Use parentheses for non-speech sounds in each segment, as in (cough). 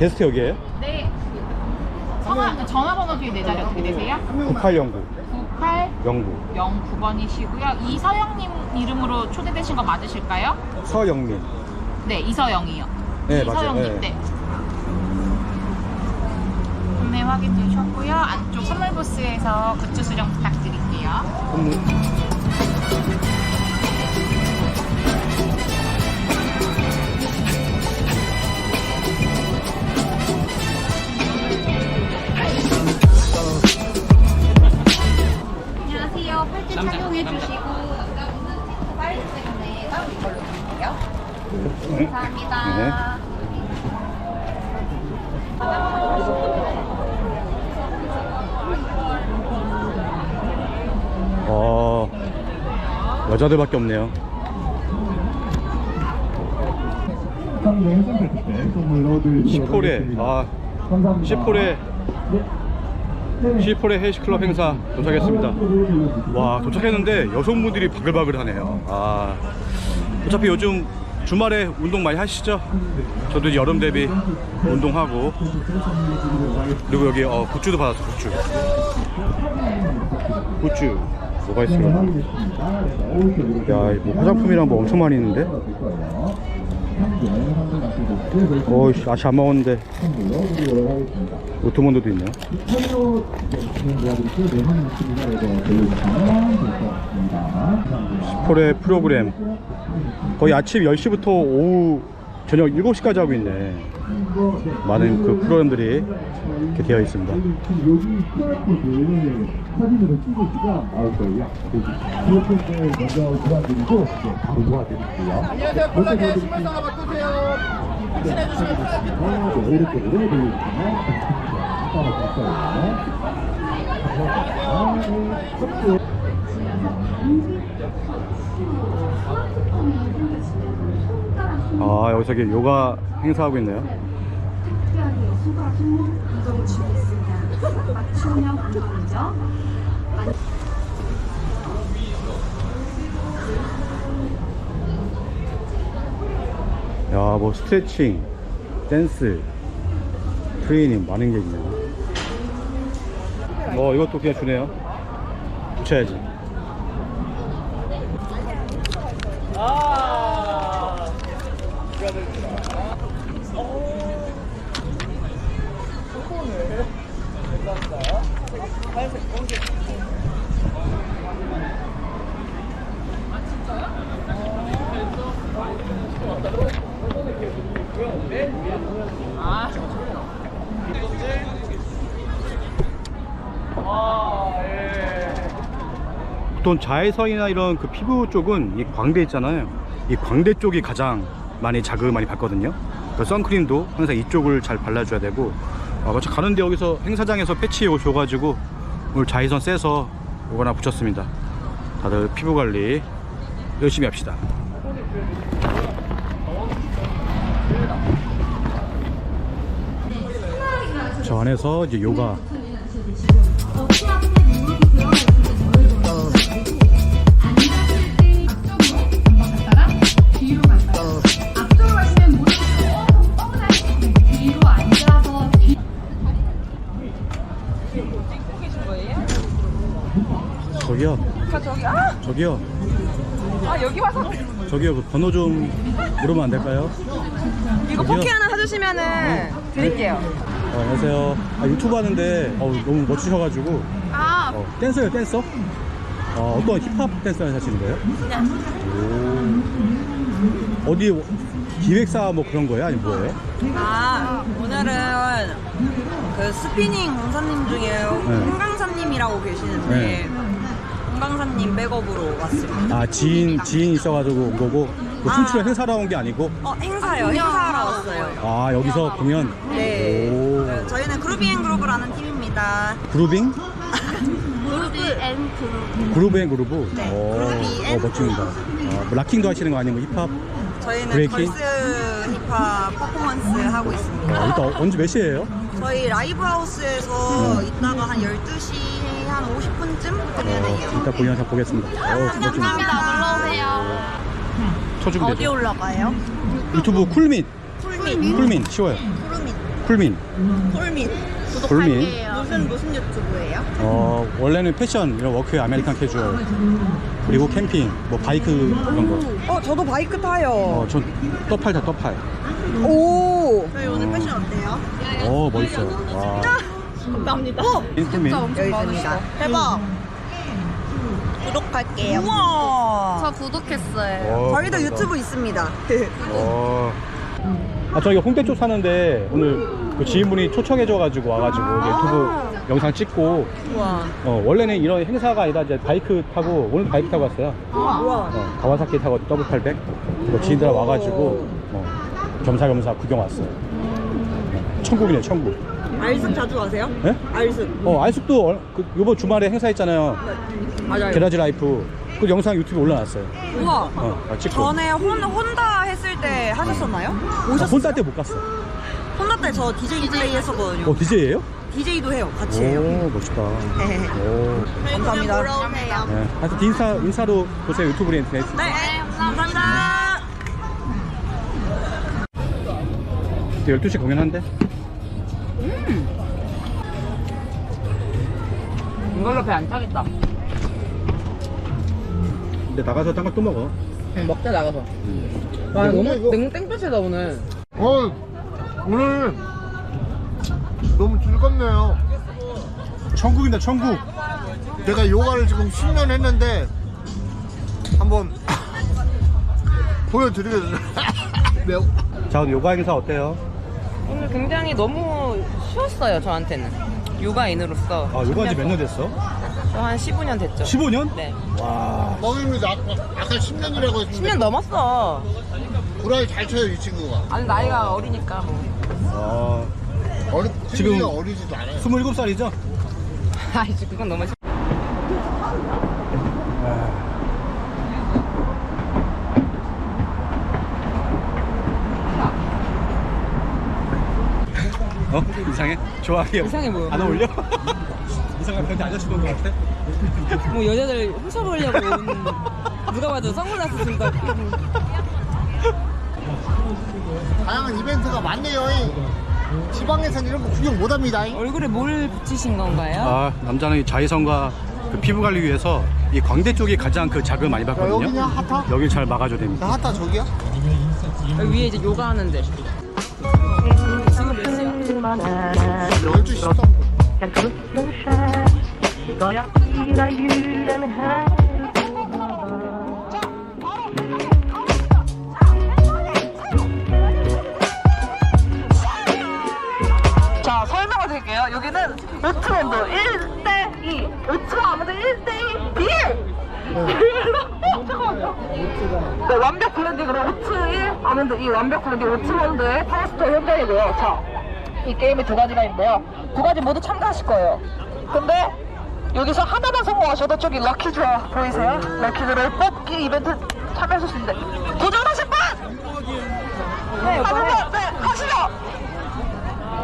게스트 여기에요? 네. 성화, 전화번호 뒤에 네 자리 어떻게 되세요? 9809 9809 09 9번이시고요. 이서영님 이름으로 초대되신 거 맞으실까요? 서영민 네, 이서영이요. 네, 맞아요. 이서영님, 네. 네. 구매 확인 되셨고요. 안쪽 선물 부스에서 굿즈 수령 부탁드릴게요. 선물 여자들밖에 없네요. 시폴에 아 시폴에 시폴에 헬스클럽 행사 도착했습니다. 와 도착했는데 여성분들이 바글바글 하네요. 아 어차피 요즘 주말에 운동 많이 하시죠? 저도 이제 여름 대비 운동하고. 그리고 여기 어, 굿즈도 받았어 굿즈. 굿즈 뭐가 있을까? 야, 뭐 화장품이랑 뭐 엄청 많이 있는데? 어이씨, 아직 안 먹었는데. 오토몬드도 있네요. 스포의 프로그램. 거의 아침 10시부터 오후 저녁 7시까지 하고 있네. 많은 그 프로그램들이 이렇게 되어 있습니다. 안녕하세요. 콜라겐 신발 하나 바꾸세요. 확인해 주시면 편합니다. 오른쪽으로 돌리시면 따라 드릴거예요 아, 여기서 이렇게 요가 행사하고 있네요. 특별히 수가 운동을 준비했습니다. 맞춤형 운동이죠. 야, 뭐 스트레칭, 댄스, 트레이닝 많은 게 있네요. 뭐 이것도 그냥 주네요. 붙여야지. 보통 자외선이나 이런 그 피부 쪽은 이 광대 있잖아요. 이 광대 쪽이 가장 많이 자극을 많이 받거든요. 그 선크림도 항상 이쪽을 잘 발라줘야 되고. 아, 마치 가는데 여기서 행사장에서 패치 줘가지고 오늘 자외선 쐬서 이거 하나 붙였습니다. 다들 피부 관리 열심히 합시다. 저 안에서 이제 요가 저기요. 그 번호 좀 물으면 안 될까요? 이거? 포키 하나 사주시면은 드릴게요. 어, 안녕하세요. 아, 유튜브 하는데 어, 너무 멋지셔가지고 아 어, 댄서요 댄서? 어, 어떤 힙합 댄서 하시는 거예요? 오. 어디 기획사 뭐 그런 거예요? 아니 뭐예요? 아, 오늘은 그 스피닝 강사님 중에 홍 강사님이라고 계시는데 네. 홍강사님 백업으로 왔습니다. 아 지인 지인 있어가지고 온 거고 뭐 아. 춤추러 행사로 온 게 아니고 어 행사요. 행사하러 왔어요. 아 여기서 공연 네. 오. 그 저희는 그루비앤 그룹이라는 팀입니다. 그루빙 무릎이 앤 그룹 그루브 앤 그루브 네, 오, 그루비 앤 어, 멋집니다 아, 뭐 락킹도 하시는 거 아니면 힙합 저희는 브레이킹? 걸스 힙합 퍼포먼스 하고 있습니다. 어, 일단 언제 몇 시에요? 저희 라이브 하우스에서 이따가 한 12시 한 50분쯤 공연해요. 어, 이따 공연 잘 보겠습니다 어, 감사합니다. 놀러 오세요. 쳐주면 어디 되죠 올라가요? 유튜브 쿨민 쿨민. 쿨민 쉬워요 쿨민. 풀민. 폴민. 풀민. 무슨 무슨 유튜브예요? 어, 원래는 패션, 이런 워크웨어, 아메리칸 캐주얼, 그리고 캠핑, 뭐 바이크 이런 거. 어, 저도 바이크 타요. 어, 전 떠팔 다 떠팔. 오. 저희 오늘 패션 어때요? 어, 멋있어요. 와. 감사합니다. 인풀민. 여기 있습니다. 대박. 구독할게요. 우와. 저 구독했어요. 어, 저희도 감사합니다. 유튜브 있습니다. (laughs) 어. 아, 저 이거 홍대 쪽 사는데 오늘 그 지인분이 초청해줘가지고 와가지고 유튜브 영상 찍고 우와. 어, 원래는 이런 행사가 아니라 이제 바이크 타고 오늘 바이크 타고 왔어요. 우와. 어, 가와사키 타고 더블 800 그리고 지인들 와가지고 어, 겸사겸사 구경 왔어요. 어, 천국이네 천국. 알습 자주 가세요? 예? 알습. 어 알숙도 얼- 그 이번 주말에 행사했잖아요. 맞아요. 게라지 라이프 그 영상 유튜브에 올라왔어요. 우와. 어, 아, 찍고. 전에 혼, 혼다 했을 때 하셨었나요? 아, 오셨어요? 혼자 때 못 갔어. 혼다 때 저 DJ 플레이 했었거든요. 어 DJ예요? DJ도 해요. 같이 해요. 오 멋있다. 오. 감사합니다. 네. 하여튼 인사 인사로 보세요 유튜브 인터넷. 네, 감 또 12시 공연한대. 이걸로 배안 차겠다. 근데 나가서 딴거또 먹어. 그냥 먹자 나가서. 와 너무 너무 땡볕이다 오늘. 어, 오늘 너무 즐겁네요. 천국입니다 천국. 제가 요가를 지금 10년 했는데 한번 보여드리겠습니다. 매우 자 오늘 요가 행사 어때요? 오늘 굉장히 너무 쉬웠어요 저한테는. 육아인으로서. 아 요가 이제 몇년 됐어? 저한 15년 됐죠. 15년? 네. 와. 멍입니다. 아까, 아까 10년이라고 했는데 10년 넘었어. 구라를 잘 쳐요 이 친구가. 아니 나이가 어리니까 뭐. 아, 어리, 지금- 지금 어리지도 않아요. 27살이죠? (laughs) 아이 그건 너무 어? 이상해? 좋아해요. 이상해 보여. 안 어울려? (laughs) 이상한 편지 아저씨 본것 같아? (laughs) 뭐 여자들 훔쳐보려고 온 누가 봐도 선글라스 쓴 거. 다양한 이벤트가 많네요. 지방에서는 이런 거 구경 못 합니다. 얼굴에 뭘 붙이신 건가요? 아, 남자는 이 자외선과 그 피부 관리 위해서 이 광대 쪽이 가장 그 자극을 많이 받거든요. 여기냐 핫하? 여기 잘 막아줘야 됩니다. 나 핫하 저기야? 여기 위에 이제 요가 하는데. 지금 몇 시야? 12시 13분. 자, 설명을 드릴게요. 여기는 우트원도 1대2. 우트원 아무도 1대2 비일! 잠깐만요. 네, 완벽 블렌딩으로 우트 1, 아몬드 2, 완벽 블렌딩 우트원드의 파스터 현장이고요. 자, 이 게임이 두 가지가 있는데요. 두 가지 모두 참가하실 거예요. 근데 여기서 하나만 성공하셔도 저기 럭키드라 보이세요? 럭키드라를 뽑기 이벤트 참여하실 수 있는데 도전하실 분! 네, 하시죠! 네, 하시죠!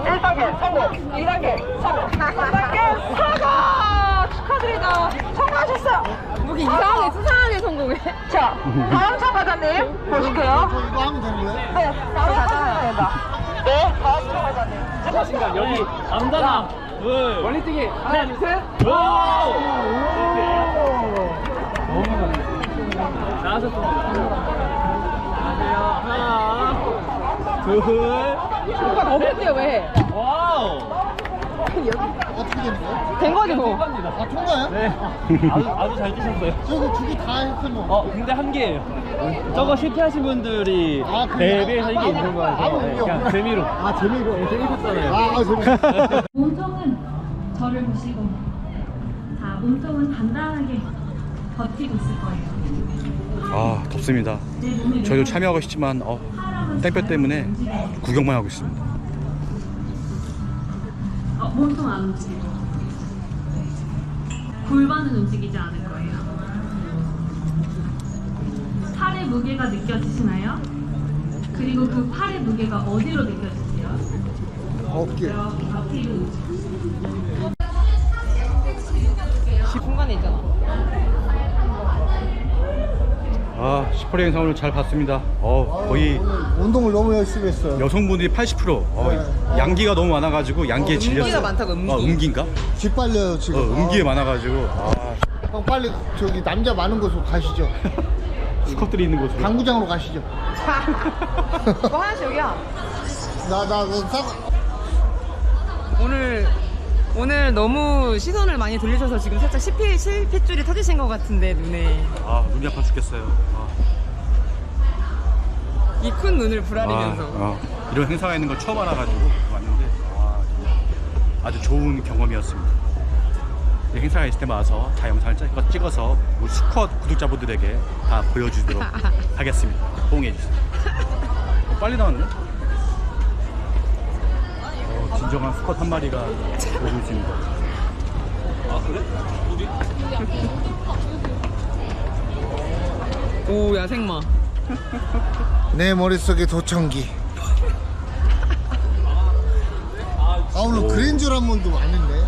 1단계 성공, 2단계 성공, 3단계 성공! 축하드립니다. 성공하셨어요. 여기 이상하게 수상하게 성공해. 자, 다음 참가자님 보실게요. 저 이거 하면 되는 거예요? 네, 바로 가셔야 됩니다. 자신감. 여기 둘. 멀리 뛰기. 하나 둘셋. 안녕하세요. 하나 둘. 너무 뛰어 왜? 와우 어떻게? 된 거지 뭐. 통과입니다 아, 통과요? 네 아주 아주 잘 (laughs) 뛰셨어요 저거 두개 다 했으면. 어 근데 한 개예요 저거 실패하신 분들이 아, 그래요? 대회에서 이게 있는 거라서 아무 네, 의미 그냥? 재미로 아 재미로 재미있었잖아요 아, 아, 재밌어. (laughs) 몸통은 저를 보시고 자 몸통은 단단하게 버티고 있을 거예요. 아, 덥습니다. 저희도 참여하고 싶지만 어, 땡볕 때문에 구경만 하고 있습니다. 어, 몸통 안 움직이고 골반은 움직이지 않을 거예요. 팔의 무게가 느껴지시나요? 그리고 그 팔의 무게가 어디로 느껴지세요? 어깨. 앞뒤로 공간에 있잖아. 아, 행사 오늘 잘 봤습니다. 어, 거의 운동을 너무 열심히 했어요. 여성분들이 80% 어, 양기가 너무 많아가지고 양기에 질렸어요. 음기가 많다고, 음기. 어, 음기인가? 뒷발려요 어, 지금. 음기에 많아가지고 아, 형 빨리 저기 남자 많은 곳으로 가시죠. (laughs) 스커트리 있는 곳으로. 당구장으로 가시죠. (laughs) 뭐 하나씩 여기야. 나나 상. 오늘 오늘 너무 시선을 많이 돌리셔서 지금 살짝 실핏 실핏줄이 터지신 것 같은데 눈에 아, 눈이 아파 죽겠어요. 아, 이 큰 눈을 부라리면서 아, 어. 이런 행사가 있는 걸 처음 알아가지고 왔는데 아, 진짜 아주 좋은 경험이었습니다. 이 행사가 있을 때마다 와서 다 영상을 찍어- 찍어서 우리 수컷 구독자분들에게 다 보여주도록 (laughs) 하겠습니다. 호응해 주세요. 어, 빨리 나왔네. 어, 진정한 수컷 한 마리가 오고 있습니다. 오 야생마 내 머릿속에 도청기. 아 오늘 그랜저 한 번도 안 했네.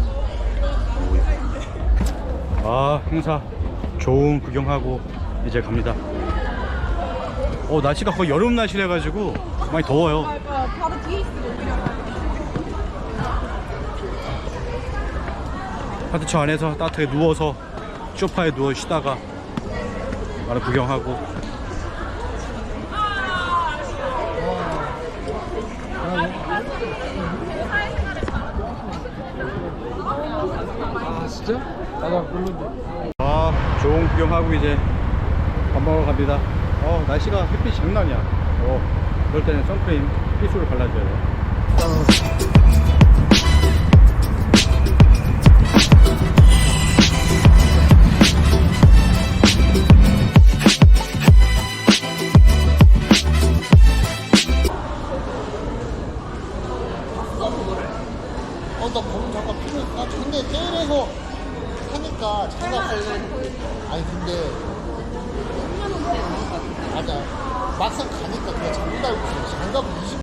아 행사 좋은 구경하고 이제 갑니다. 어 날씨가 거의 여름 날씨래 가지고 많이 더워요. 바로 뒤에 있어. 파트처 안에서 따뜻하게 누워서 소파에 누워 쉬다가 많이 구경하고 아 좋은 구경하고 이제 밥 먹으러 갑니다. 어 날씨가 햇빛이 장난이야. 어 그럴 때는 선크림 필수로 발라줘야 돼. 어